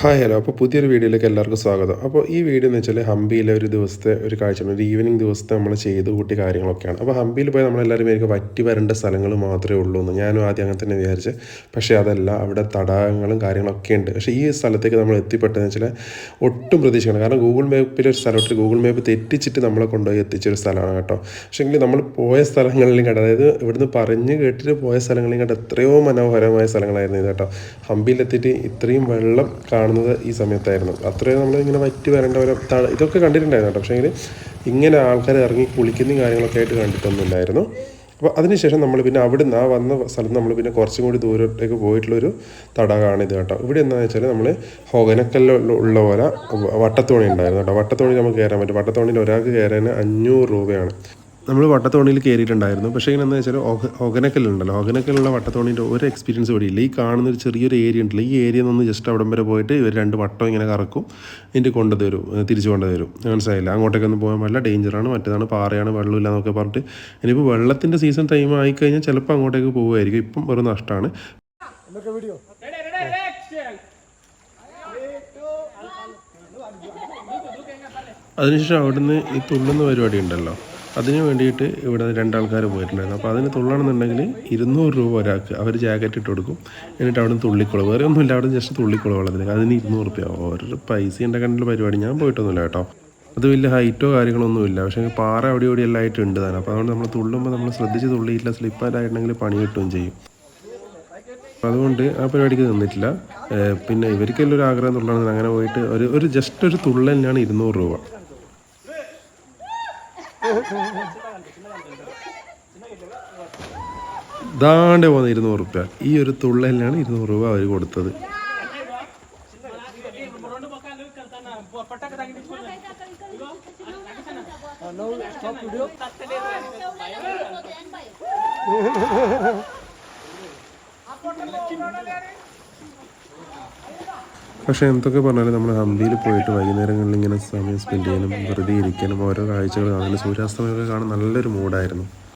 Hi hello അപ്പോൾ പുതിയൊരു വീഡിയോയിലേക്ക് എല്ലാവർക്കും സ്വാഗതം. അപ്പോൾ ഈ വീഡിയോ എന്ന് വെച്ചാൽ ഹംപിയിലെ ഒരു ദിവസത്തെ ഒരു കാഴ്ച ഒരു ഈവനിങ് ദിവസത്തെ നമ്മൾ ചെയ്ത് കൂട്ടിയ കാര്യങ്ങളൊക്കെയാണ്. അപ്പോൾ ഹംപിയിൽ പോയി നമ്മളെല്ലാവരും എനിക്ക് വറ്റി വരേണ്ട സ്ഥലങ്ങൾ മാത്രമേ ഉള്ളൂ എന്ന് ഞാനും ആദ്യം അങ്ങനെ തന്നെ വിചാരിച്ച്. പക്ഷേ അതല്ല അവിടെ തടാകങ്ങളും കാര്യങ്ങളൊക്കെ ഉണ്ട്. പക്ഷേ ഈ സ്ഥലത്തേക്ക് നമ്മൾ എത്തിപ്പെട്ടതെന്ന് വെച്ചാൽ ഒട്ടും പ്രതീക്ഷിക്കണം കാരണം ഗൂഗിൾ മാപ്പിൽ ഒരു സ്ഥലത്ത് ഗൂഗിൾ മാപ്പ് തെറ്റിച്ചിട്ട് നമ്മളെ കൊണ്ടുപോയി എത്തിച്ചൊരു സ്ഥലമാണ് കേട്ടോ. പക്ഷേ എങ്കിൽ നമ്മൾ പോയ സ്ഥലങ്ങളിലും കണ്ട അതായത് ഇവിടുന്ന് പറഞ്ഞ് കേട്ടിട്ട് പോയ സ്ഥലങ്ങളിലും കണ്ട എത്രയോ മനോഹരമായ സ്ഥലങ്ങളായിരുന്നു ഇത് കേട്ടോ. ഹംപിയിലെത്തിയിട്ട് ഇത്രയും വെള്ളം കാണുന്നത് ഈ സമയത്തായിരുന്നു. അത്രയും നമ്മൾ ഇങ്ങനെ വറ്റി വരേണ്ടവരെ തള ഇതൊക്കെ കണ്ടിട്ടുണ്ടായിരുന്നു കേട്ടോ. പക്ഷേ ഇങ്ങനെ ആൾക്കാർ ഇറങ്ങി കുളിക്കുന്ന കാര്യങ്ങളൊക്കെ ആയിട്ട് കണ്ടിട്ടൊന്നുമില്ലായിരുന്നു. അപ്പോൾ അതിനുശേഷം നമ്മൾ പിന്നെ അവിടുന്ന് ആ വന്ന സ്ഥലത്ത് നമ്മൾ പിന്നെ കുറച്ചും കൂടി ദൂരത്തേക്ക് പോയിട്ടുള്ളൊരു തടാകമാണ് ഇത് കേട്ടോ. ഇവിടെ എന്താണെന്ന് വെച്ചാൽ നമ്മൾ ഹോഗനക്കല്ലുള്ള ഉള്ള പോലെ വട്ടത്തോണി ഉണ്ടായിരുന്നു കേട്ടോ. വട്ടത്തോണി നമുക്ക് കയറാൻ പറ്റും. വട്ടത്തോണിയിൽ ഒരാൾക്ക് കയറാൻ അഞ്ഞൂറ് രൂപയാണ്. നമ്മൾ വട്ടത്തോണിയിൽ കയറിയിട്ടുണ്ടായിരുന്നു പക്ഷേ ഇങ്ങനെ എന്താ വെച്ചാൽ ഒഗനക്കല്ലുണ്ടല്ലോ ഒഗനക്കല്ലുള്ള വട്ടത്തോണിന്റെ ഒരു എക്സ്പീരിയൻസ് ഇവിടെ ഇല്ല. ഈ കാണുന്ന ഒരു ചെറിയൊരു ഏരിയ ഉണ്ടല്ലോ. ഈ ഏരിയ നിന്ന് ജസ്റ്റ് അവിടം വരെ പോയിട്ട് ഇവർ രണ്ട് വട്ടം ഇങ്ങനെ കറക്കും. എന്നിട്ട് കൊണ്ടുതരും തിരിച്ചു കൊണ്ടുതരും മനസ്സിലായില്ല. അങ്ങോട്ടേക്കൊന്നും പോകാൻ പറ്റില്ല ഡേഞ്ചറാണ് മറ്റേതാണ് പാറയാണ് വെള്ളമില്ല എന്നൊക്കെ പറഞ്ഞിട്ട്. ഇനിയിപ്പോൾ വെള്ളത്തിന്റെ സീസൺ ടൈം ആയിക്കഴിഞ്ഞാൽ ചിലപ്പോൾ അങ്ങോട്ടേക്ക് പോകുമായിരിക്കും ഇപ്പം വെറും നഷ്ടമാണ് അതിനുശേഷം അവിടുന്ന് ഈ തുള്ളുന്ന പരിപാടി ഉണ്ടല്ലോ. അതിന് വേണ്ടിയിട്ട് ഇവിടെ രണ്ടാൾക്കാർ പോയിട്ടുണ്ടായിരുന്നു. അപ്പോൾ അതിന് തുള്ളണമെന്നുണ്ടെങ്കിൽ ഇരുന്നൂറ് രൂപ ഒരാൾക്ക് അവർ ജാക്കറ്റ് ഇട്ട് കൊടുക്കും. എന്നിട്ട് അവിടെ നിന്ന് തുള്ളിക്കുളം വേറെ ഒന്നുമില്ല. അവിടെ ജസ്റ്റ് തുള്ളിക്കുളം വെള്ളത്തിലേക്ക് അതിന് ഇരുന്നൂറ് റുപ്യ. ഓരോ പൈസ എന്റെ കണ്ടിൽ പരിപാടി. ഞാൻ പോയിട്ടൊന്നുമില്ല കേട്ടോ. അത് വലിയ ഹൈറ്റോ കാര്യങ്ങളൊന്നും ഇല്ല പക്ഷേ പാറ അവിടെ ഇവിടെ എല്ലാം ആയിട്ട് ഉണ്ട് തന്നെ അപ്പോൾ അതുകൊണ്ട് നമ്മൾ തുള്ളുമ്പോൾ നമ്മൾ ശ്രദ്ധിച്ച് തുള്ളിയില്ല സ്ലിപ്പായിട്ടുണ്ടെങ്കിൽ പണി കിട്ടുകയും ചെയ്യും. അതുകൊണ്ട് ആ പരിപാടിക്ക് നിന്നിട്ടില്ല. പിന്നെ ഇവർക്കെല്ലാം ഒരു ആഗ്രഹം തുള്ളണമെന്ന് അങ്ങനെ പോയിട്ട് ഒരു ഒരു ജസ്റ്റ് ഒരു തുള്ളലിനാണ് ഇരുന്നൂറ് രൂപ. ദാണ്ട് പോകുന്ന ഇരുന്നൂറ് റുപ്യ ഈ ഒരു തുള്ളലിനാണ് ഇരുന്നൂറ് രൂപ അവർ കൊടുത്തത് പക്ഷേ എന്തൊക്കെ പറഞ്ഞാലും നമ്മൾ ഹംപിയിൽ പോയിട്ട് വൈകുന്നേരങ്ങളിൽ ഇങ്ങനെ സമയം സ്പെൻഡ് ചെയ്യാനും വെറുതെ ഇരിക്കാനും ഓരോ കാഴ്ചകൾ കാണാനും സൂര്യാസ്തമയമൊക്കെ കാണാൻ നല്ലൊരു മൂഡായിരുന്നു